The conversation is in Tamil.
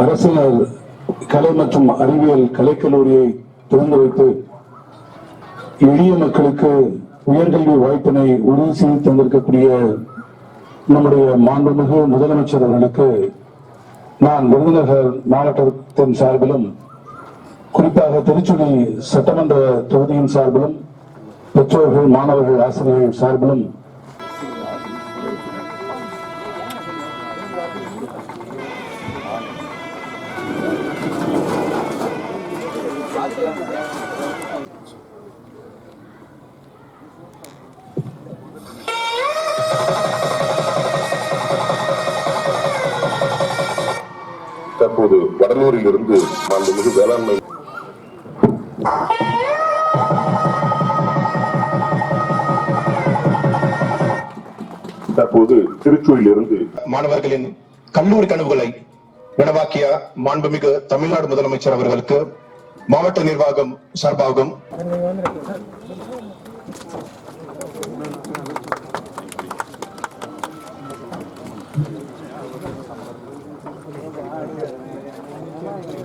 அரசினர் கலை மற்றும் அறிவியல் கலைக்கல்லூரியை திறந்து வைத்து எளிய மக்களுக்கு உயர்கல்வி வாய்ப்பினை உறுதி செய்து தந்திருக்கக்கூடிய நம்முடைய மாண்புமிகு முதலமைச்சர் அவர்களுக்கு நான் விருதுநகர் மாவட்டத்தின் சார்பிலும் குறிப்பாக திருச்சுழி சட்டமன்ற தொகுதியின் சார்பிலும் பெற்றோர்கள் மாணவர்கள் ஆசிரியர்கள் சார்பிலும் தற்போது வடலூரில் இருந்து மாண்புமிகு வேளாண்மை தற்போது திருச்சூரில் இருந்து மாணவர்களின் கல்லூரி கனவுகளை நனவாக்கிய மாண்புமிகு தமிழ்நாடு முதலமைச்சர் அவர்களுக்கு மாவட்ட நிர்வாகம் சார்பாகும்